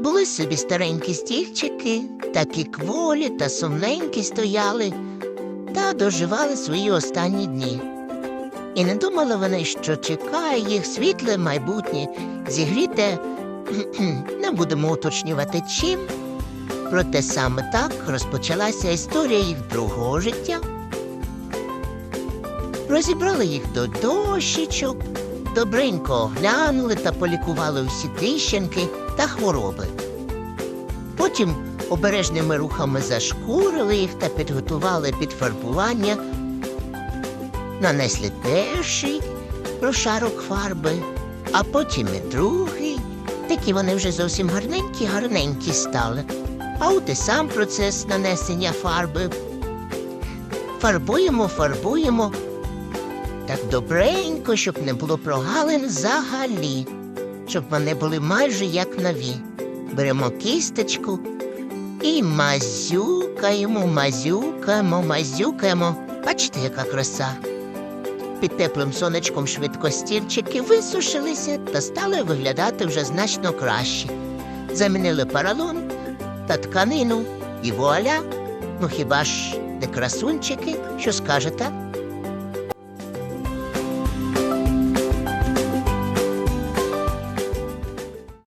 Були собі старенькі стільчики, такі кволі та сумненькі стояли та доживали свої останні дні. І не думали вони, що чекає їх світле майбутнє, зігріте, не будемо уточнювати чим. Проте саме так розпочалася історія їх другого життя. Розібрали їх до дощечок, добренько оглянули та полікували усі тріщинки та хвороби. Потім обережними рухами зашкурили їх та підготували під фарбування, нанесли перший прошарок фарби, а потім і другий. Такі вони вже зовсім гарненькі, гарненькі стали. А от і сам процес нанесення фарби. Фарбуємо, фарбуємо. Так добренько, щоб не було прогалин взагалі, щоб вони були майже як нові. Беремо кісточку і мазюкаємо, мазюкаємо, мазюкаємо. Бачите, яка краса. Під теплим сонечком швидко стільчики висушилися та стали виглядати вже значно краще. Замінили паралон та тканину і вуаля. Ну хіба ж не красунчики, що скажете?